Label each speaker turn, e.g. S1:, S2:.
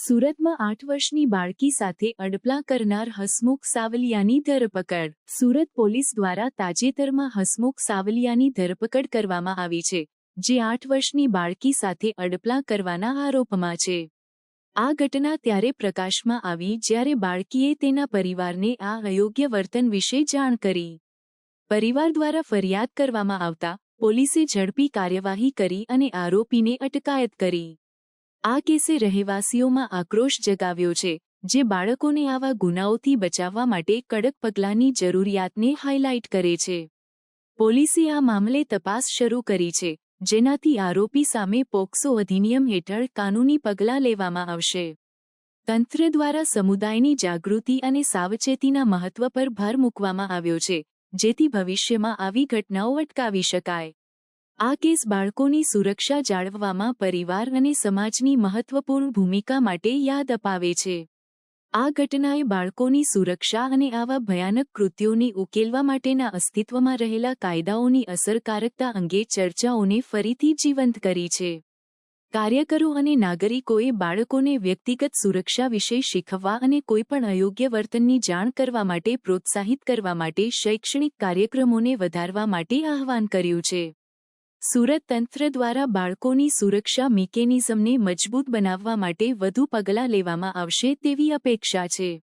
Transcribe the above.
S1: સુરતમાં આઠ વર્ષની બાળકી સાથે અડપલા કરનાર હસમુખ સાવલિયાની ધરપકડ. સુરત પોલીસ દ્વારા તાજેતરમાં હસમુખ સાવલિયાની ધરપકડ કરવામાં આવી છે, જે આઠ વર્ષની બાળકી સાથે અડપલા કરવાના આરોપમાં છે. આ ઘટના ત્યારે પ્રકાશમાં આવી જ્યારે બાળકીએ તેના પરિવારને આ અયોગ્ય વર્તન વિશે જાણ કરી. પરિવાર દ્વારા ફરિયાદ કરવામાં આવતા પોલીસે ઝડપી કાર્યવાહી કરી અને આરોપીને અટકાયત કરી. આ કેસે રહેવાસીઓમાં આક્રોશ જગાવ્યો છે, જે બાળકોને આવા ગુનાઓથી બચાવવા માટે કડક પગલાંની જરૂરિયાતને હાઇલાઇટ કરે છે. પોલીસે આ મામલે તપાસ શરૂ કરી છે, જેનાથી આરોપી સામે પોક્સો અધિનિયમ હેઠળ કાનૂની પગલાં લેવામાં આવશે. તંત્ર દ્વારા સમુદાયની જાગૃતિ અને સાવચેતીના મહત્વ પર ભાર મૂકવામાં આવ્યો છે, જેથી ભવિષ્યમાં આવી ઘટનાઓ અટકાવી શકાય. આ કેસ બાળકોની સુરક્ષા જાળવવામાં પરિવાર અને સમાજની મહત્વપૂર્ણ ભૂમિકા માટે યાદ અપાવે છે. આ ઘટનાએ બાળકોની સુરક્ષા અને આવા ભયાનક કૃત્યોને ઉકેલવા માટેના અસ્તિત્વમાં રહેલા કાયદાઓની અસરકારકતા અંગે ચર્ચાઓને ફરીથી જીવંત કરી છે. કાર્યકરો અને નાગરિકોએ બાળકોને વ્યક્તિગત સુરક્ષા વિશે શીખવવા અને કોઈપણ અયોગ્ય વર્તનની જાણ કરવા માટે પ્રોત્સાહિત કરવા માટે શૈક્ષણિક કાર્યક્રમોને વધારવા માટે આહવાન કર્યું છે. સુરત તંત્ર દ્વારા બાળકોની સુરક્ષા મિકેનિઝમને મજબૂત બનાવવા માટે વધુ પગલાં લેવામાં આવશે તેવી અપેક્ષા છે.